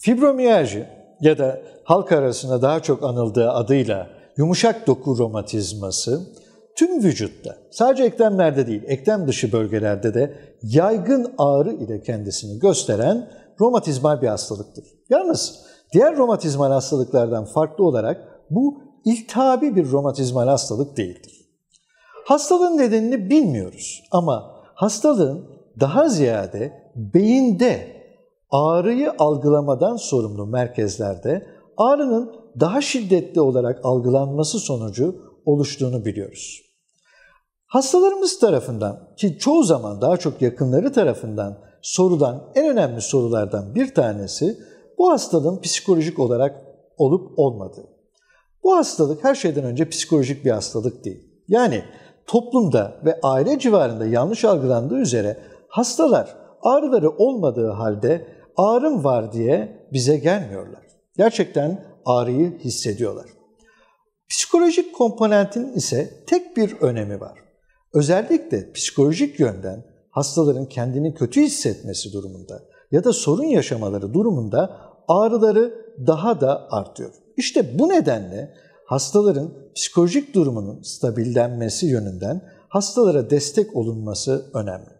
Fibromiyalji ya da halk arasında daha çok anıldığı adıyla yumuşak doku romatizması tüm vücutta, sadece eklemlerde değil, eklem dışı bölgelerde de yaygın ağrı ile kendisini gösteren romatizmal bir hastalıktır. Yalnız diğer romatizmal hastalıklardan farklı olarak bu iltihabi bir romatizmal hastalık değildir. Hastalığın nedenini bilmiyoruz ama hastalığın daha ziyade beyinde ağrıyı algılamadan sorumlu merkezlerde ağrının daha şiddetli olarak algılanması sonucu oluştuğunu biliyoruz. Hastalarımız tarafından ki çoğu zaman daha çok yakınları tarafından sorulan en önemli sorulardan bir tanesi bu hastalığın psikolojik olarak olup olmadığı. Bu hastalık her şeyden önce psikolojik bir hastalık değil. Yani toplumda ve aile civarında yanlış algılandığı üzere hastalar ağrıları olmadığı halde ağrım var diye bize gelmiyorlar. Gerçekten ağrıyı hissediyorlar. Psikolojik komponentin ise tek bir önemi var. Özellikle psikolojik yönden hastaların kendini kötü hissetmesi durumunda ya da sorun yaşamaları durumunda ağrıları daha da artıyor. İşte bu nedenle hastaların psikolojik durumunun stabillenmesi yönünden hastalara destek olunması önemli.